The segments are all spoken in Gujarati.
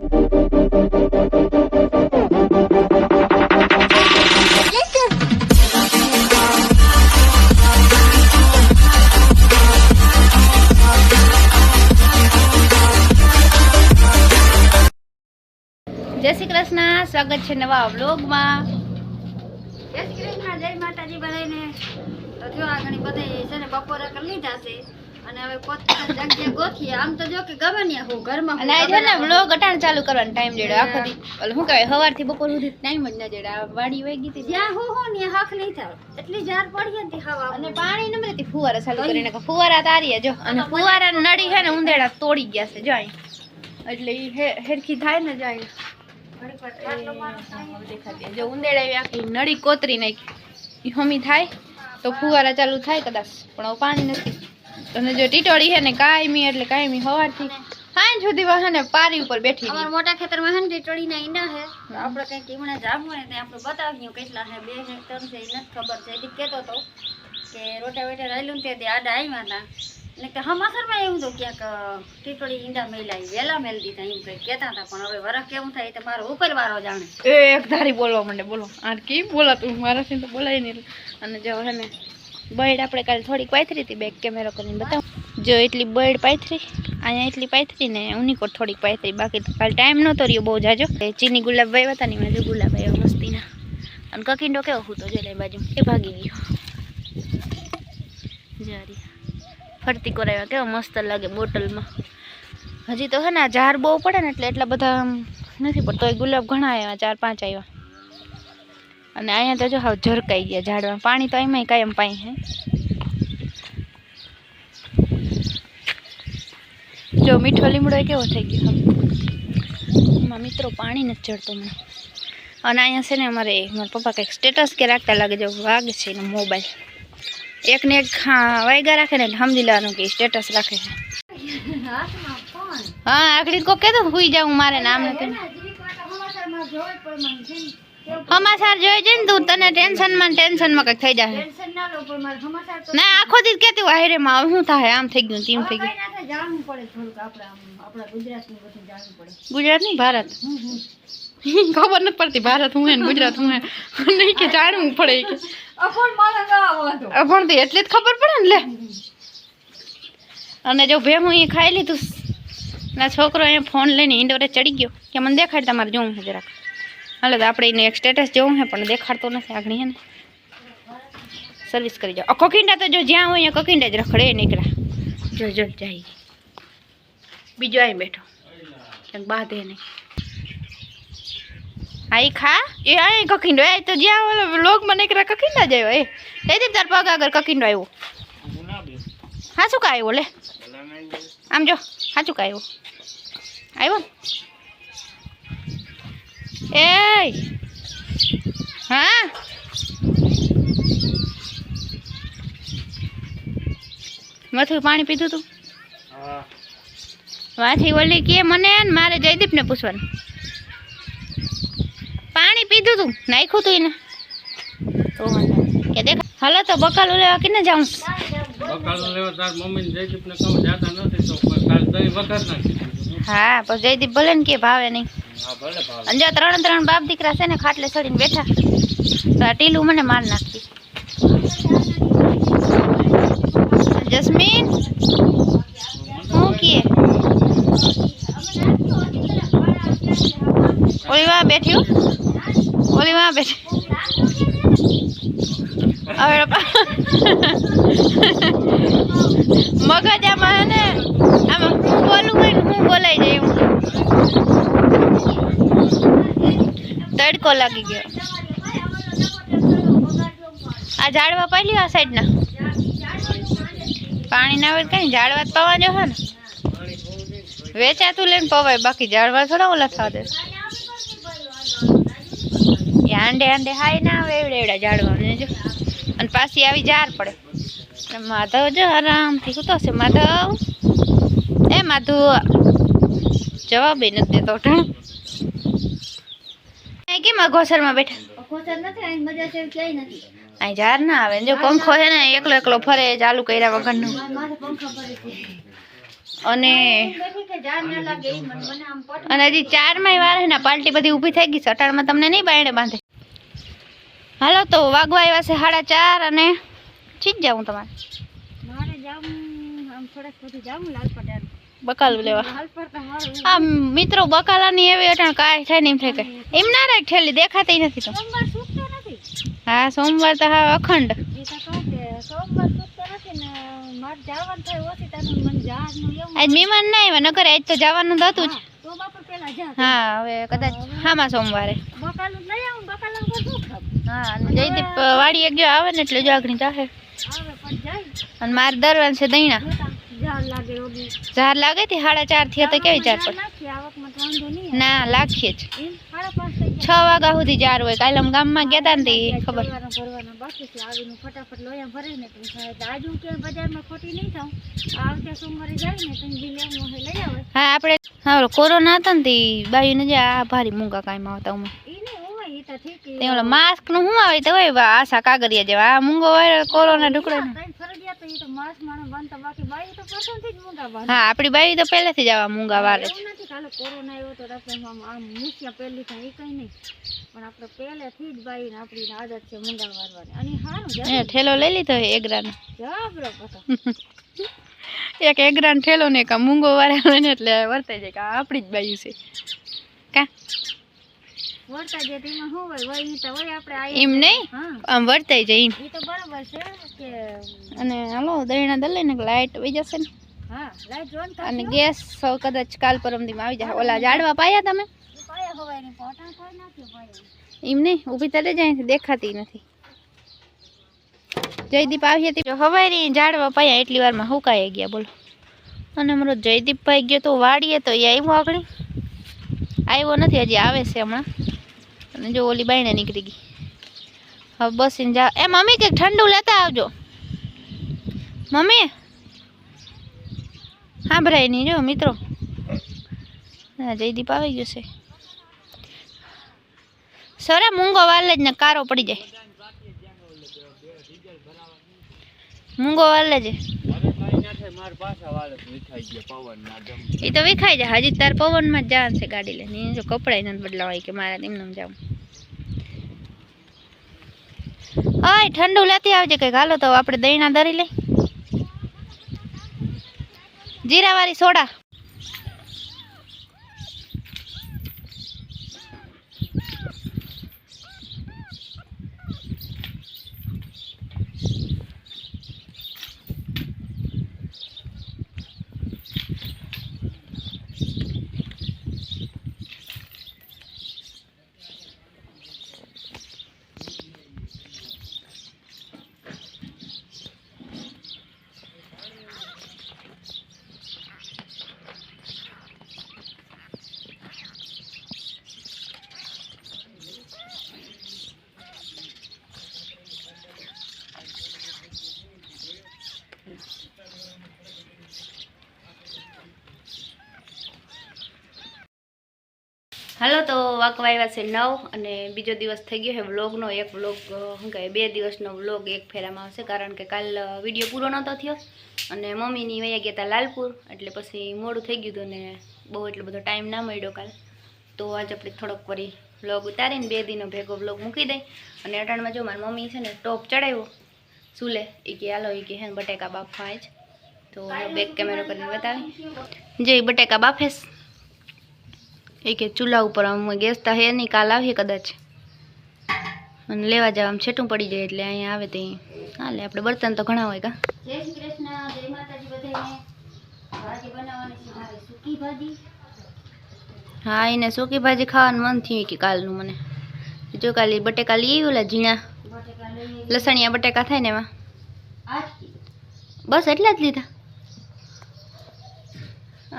જય શ્રી કૃષ્ણ. સ્વાગત છે નવા વ્લોગમાં. જય શ્રી કૃષ્ણ, જય માતાજી બધાને તો આ ઘણી બધી છે ને બપોરે કરી લીધા છે. અને હવે પોતાની જગ્યા ગોખીએ. આમ તો જો કે ગમે ને હું ઘરમાં અને આ છે ને વ્લોગ અટાણ ચાલુ કરવાનો ટાઈમ જેડો આખો દી. ઓલું શું કહેવાય સવારથી બપોર સુધી ટાઈમ જ ના જેડે. વાડી વહી ગઈ હતી. જ્યાં હું હું ને હક નહીં થાય. એટલી જાર પડી હતી હવા અને પાણી નંબર હતી ફુવારા ચાલુ કરીને ફુવારા તારીએ જો. અને ફુવારા નળી છે ને ઉંદેડા તોડી ગયા છે જો અહીં. એટલે ઈ હે- હેરખી થાય ને જો અહીં ઘડીક વાર ખાટલો મારો હવે દેખાતી જો ઉંદેડા એવી આખી નળી કોતરી નાખી. હમી થાય તો ફુવારા ચાલુ થાય કદાચ. પણ પાણી નથી. અને જો ટીટોળી છે ને કાયમી એટલે કાયમી હોવાથી સાંજ સુધી છે પારી ઉપર બેઠી અમાર મોટા ખેતરમાં હે ને ટીટોળીના ઈંડા હે. તો આપણે કંઈક ઈમણા જામું ને આપણે બતાવ્યું કેટલા હે બે હે ત્રણ છે નથી ખબર. છે હજી કહેતો તો કે રોટાવેટર આયલું ને તે આડા આવ્યા હતા ને કે હમાસરમાં એવું તો ક્યાંક ટીટોળી ઈંડા મેલાઈ વેલા મેલ દીધા એમ કઈ કહેતા હતા પણ હવે વરસ કેવું થાય તો મારો ઉપર વારો જાણે. એ એક ધારી બોલવા માંડે બોલો. આ કેમ બોલાતું? મારાથી તો બોલાય નહીં. અને જો હે ને બર્ડ આપણે કાલે થોડીક પાથરી હતી બેક કેમેરો કરીને બતાવું. જો એટલી બર્ડ પાથરી, અહીંયા એટલી પાથરી ને ઉનીકોટ થોડીક પાથરી, બાકી તો કાલે ટાઈમ નહોતો રહ્યો, બહુ જાજો. ચીની ગુલાબ ભાઈ હતા ને મેં ગુલાબ આવ્યા મસ્તીના. અને કકીંડો કેવો હતો જો લે બાજુ. એ ભાગી ગયો. જારી. ફરતી કરાવ્યા કેવો મસ્ત લાગે બોટલમાં. હજી તો હે ને ઝાડ બહુ પડે ને એટલે એટલા બધા નથી પડતો. એ ગુલાબ ઘણા આવ્યા, ચાર પાંચ આવ્યા. અને અહીંયા તો જો હાવ ઝરકાઈ ગયા ઝાડમાં પાણી તો એમાંય કાયમ પાઈ હે. જો મીઠો લીમડો એ કેવો થઈ ગયો? એમાં મિત્રો પાણી નથી ચડતું મને. અને અહીંયા છે ને અમારે, મારા પપ્પા કંઈક સ્ટેટસ કે રાખતા લાગે જો વાગે છે એનો મોબાઈલ એક ને એક, હા, વાયગા રાખે ને એટલે સમજી લેવાનું કે સ્ટેટસ રાખે છે. હાથમાં ફોન હા આગળ કો કહેતો હુઈ જાઉં મારે નામ નથી સમાચારમાં જોઈ પણ મને છે ને કેવું સમાચાર જોઈ છે ને તું તને ટેન્શનમાં ટેન્શનમાં કંઈક થઈ જાય. ટેન્શન ના લો પણ મારે સમાચાર તો ના આખો દી કેતી હોય હાયરે માં હવે શું થાય? આમ થઈ ગયું તેમ થઈ હવે ગયું કઈ ના થાય, જાણવું પડે થોડુંક આપણે આમ આપણા ગુજરાતનું બધું જાણવું પડે. ગુજરાત નહીં ભારત? હમ હમ. ખબર નથી પડતી ભારત હું હે ને ગુજરાત હું હે. નહીં કે જાણવું પડે કે. અકોણ મારે ગાવા વાંધો. અભણતી એટલી જ ખબર પડે ને લે. અને જો ભે હું એ ખાઈ લીધું. ના છોકરો અહીંયા ફોન લઈને ઇન્ડોરે ચડી ગયો. કે મને દેખાડ તમારે જોવું છે જરાક. હાલો તો આપણે એને એક સ્ટેટસ જોવું છે પણ દેખાડતો નથી આગળ હે ને. સર્વિસ કરી જાઓ. કોકિંડા તો જો જ્યાં હોય કકિંડા જ રખડે નીકળ્યા જો જો, જાય. બીજો અહીં બેઠો. ક્યાંક બાંધે નહીં. હા એ ખા? એ અહીં કકિંડો. એ તો જ્યાં ઓલો લોગમાં નીકળ્યા કકિંડા જ આવ્યો. એ એ તાર પગ આગળ કકિંડો આવ્યો. હા શું કા આવ્યો લે? આમ જો સાચું કા આવ્યો? આવ્યો એ હા? મથું પાણી પીધું તું? વાથી ઓલી કે મને મારે જયદીપને પૂછવાનું. પાણી પીધું તું? નાખ્યું તું એને. કે દેખ હાલો તો બકાલું લેવા કેને જાઉં. બકાલું લેવા તાર મમ્મીને જયદીપને કહું જાતા નથી તો કાલ દહીં વગર નાખી હા પછી જયદીપ ભલે ને કે ભાવે નહીં. અને ત્રણ ત્રણ બાપ દીકરા છે ને, ખાટલે ચડીને બેઠા. તો આ ટીલું મને માર નાખી. જસ્મીન, હું કીએ ઓલીમાં બેઠ્યું ઓલીમાં હો. ઓલી વાં બેઠી. હવે મગજ આમાં ને, આમાં હું બોલું હોય હું બોલાઈ જાય એવું તડકો લાગી ગયો. આ ઝાડવા પાલી આ સાઈડના? પાણી ના હોય તો કઈ ઝાડવા જ પવા જો હે ને. વેચાતું લઈને પવાય, બાકી ઝાડવા થોડા ઓલા થવા દે એ આંડે આંડે હાય ના આવે, એવડે એવડા ઝાડવા ને જો. અને પાછી આવી ઝાર પડે. માધવ જો આરામથી સૂતો છે. માધવ, એ માધુ જવાબ નથી દેતો. ઢણ એ કેમ અઘોસરમાં બેઠા? નથી અહીં મજા છે ક્યાંય નથી. અહીં ઝાર ના આવે. જો પંખો છે ને એકલો એકલો ફરે ચાલુ કર્યા વગરનું. અને અને હજી ચારમાંય વાર હે ને પાલટી બધી ઊભી થઈ ગઈ છે. અટાણમાં તમને નહીં બાયણે બાંધે. હાલો તો વાગવા આવ્યા છે સાડા ચાર અને છીજ જાઉં તમારે. મારે જાઉં આમ થોડાક સુધી જાઉં લાલ પટેલ બકાલ લેવા. આ મિત્રો બકાલાની એવી અટાણ કાંઈ થાય ને એમ થાય કે એમ ના રાખ ઠેલી દેખાતી નથી તો. હા સોમવાર તો હા અખંડ. આજ મહેમાન ના આવ્યા નકર આજ તો જવાનું હતું જ. હા હવે કદાચ હામાં સોમવારે. હા જયદીપ વાડીએ ગયો આવે ને એટલે જાગણી જાહે. અને મારે દરવાન છે ઓલી ઝાર લાગે થી સાડા ચારથી તો કેવી તો વાંધો નહીં ના લાખીએ જ. છ વાગ્યા સુધી જાર હોય. અમે ગામમાં ગયા ને તે ખબર. તો તો હા, આપણે હા કોરોના હતા ને તે ને જે, આ ભારી મૂંગા કાંઈ આવતા તો તે ઓલા માસ્કનું શું આવે તો આશા કાગરિયા જેવા, આ મૂંગો હોય, કોરોના ઢુકડે ઈ તો માસ માણસ બનતા બાકી બાઈ તો પ્રથમથી જ મૂંગા. હા આપણી બાયુ તો પહેલેથી જ આવા મૂંગા વારે છે. નથી કોરોના આવ્યો તો આમ મૂછિયા પહેલી થાય એ કઈ નહીં. પણ આપણે પહેલેથી જ બાઈને આપણી આદત છે મૂંગા વારવાની અને સારું ઠેલો લઈ લીધો હે એગરાનો. જબરો પતો એક એગરાનો ઠેલો ને એક મૂંગો વાળા એટલે વર્તાઈ જાય કે આપણી જ બાયુ છે. કા? વળતા જાય તેમાં શું હોય વય તો વય આપણે એમ નહીં? આમ વર્તાઈ જાય એ તો બરાબર છે કે અને હાલો દહીણા દલે ને લાઇટ વહી જશે ને. હા લાઈટ જોન અને ગેસ સૌ કદાચ કાલ પરમદીમાં આવી જાય. ઓલા જાડવા પાયા તમે? પાયા હોય ને પોટા કોઈ નથી પાયા એમ નહીં? ઊભી તરે જાય દેખાતી નથી. જયદીપ આવી હતી. હવારી ઝાડવા પાયા એટલી વારમાં હુકાઈ ગયા બોલો. અને અમારો જયદીપભાઈ ગયો તો વાડીએ તો એ આવ્યો આગળ. આવ્યો નથી હજી આવે છે હમણાં. અને જો ઓલી બાઈને નીકળી ગઈ. હવે બસીને જાઓ એ મમ્મી, કંઈક ઠંડુ લેતા આવજો. મમ્મી. સાંભળાય નહીં જો, મિત્રો. હા જયદીપ આવી ગયો છે. સરે મૂંગો વાલે જ ને કારો પડી જાય. મૂંગો વાલે જ. એ તો વિખાઈ જાય. હજી તાર પવનમાં જ જવાનું છે ગાડી લઈને એને જો કપડાય નથી બદલાવાય કે મારા એમને એમ જાઉં. ઓય ઠંડુ લેતી આવજે કંઈક. હાલો તો આપણે દહીંના દરી લઈ. જીરાવાળી સોડા. હાલો તો વાગવા આવ્યા છે નવ અને બીજો દિવસ થઈ ગયો છે વ્લોગનો. એક વ્લોગ, શું કહે બે દિવસનો વ્લોગ એક ફેરામાં આવશે. કારણ કે કાલ વીડિયો પૂરો નહોતો થયો અને મમ્મીની વયા ગયા હતા લાલપુર. એટલે પછી મોડું થઈ ગયું હતું ને બહુ એટલો બધો ટાઈમ ના મળ્યો કાલ. તો આજે આપણે થોડોક વળી વ્લોગ ઉતારીને બે દિનો ભેગો વ્લોગ મૂકી દઈ. અને અટાણમાં જો મારી મમ્મી છે ને ટોપ ચડાવ્યો સુલે એ કે હાલો એ કે હે બટેકા બાફવા જ તો બેક કેમેરો કરીને બતાવી. જે બટેકા બાફેશ એ કે ચૂલા ઉપર આમ ગેસ તો હે નહીં કાલ આવીએ કદાચ. અને લેવા જવા આમ છેટું પડી જાય એટલે અહીંયા આવે તે હાલે આપણે બર્તન તો ઘણા હોય કા? જય શ્રી કૃષ્ણ જય માતાજી બધાને. ભાજી બનાવવાની છે મારે સૂકી ભાજી. હા એને સૂકી ભાજી ખાવાનું મન થયું કે કાલનું મને. જો કાલે બટેકા લઈ ઓલા ઝીણા. લસણિયા બટેકા થાય ને એમાં. બસ એટલા જ લીધા.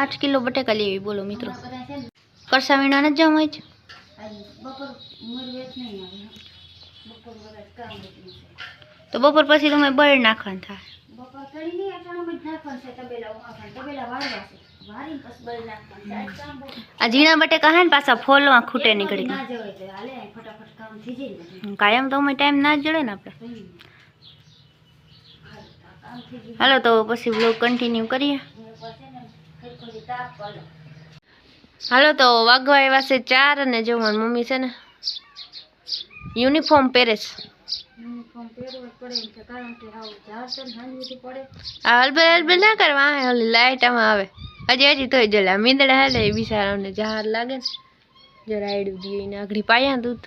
આઠ કિલો બટેકા લેવી બોલો મિત્રો. કરસા વીણા નથી જવું હોય છે આજે બપોર ઉમર વેચ નહીં આવે બપોર બધા કામ એટલું છે તો બપોર પછી તમે બળ નાખવાનું થાય બપોર કરી નહીં અટાણામાં જ નાખવાનું છે તબેલા ઉમાખવાનું તબેલા વાળવા છે વારીને પછી બળી નાખવાનું છે આજ કામ બહુ આ ઝીણા બટેકા હે ને પાછા ફોલવા ખૂટે એક નીકળી ના જવાય તો હાલે ફટાફટ કામ થઈ જાય ને બધું. કાયમ તો અમે ટાઈમ ના જ જડે ને આપણે હમ. હાલ, આ કામ થઈ ગયું હાલો તો પછી વ્લોગ કન્ટિન્યુ કરીએ હાલો તો વાગવા એવા છે ચાર અને જો મારી મમ્મી છે ને યુનિફોર્મ પહેરે છે. યુનિફોર્મ પહેરવો જ પડે એમ છે કારણ કે હાવ ઝાડ છે ને હાંજથી પડે. આ હલબલ હલબલ ના કરવા ઓલી લાઈટ આમાં આવે. હજી હજી તોય જલા. મીંદડા હાલે એ જહાર લાગે ને. જો રાયડું દીએ ને આગળી પાયા દૂધ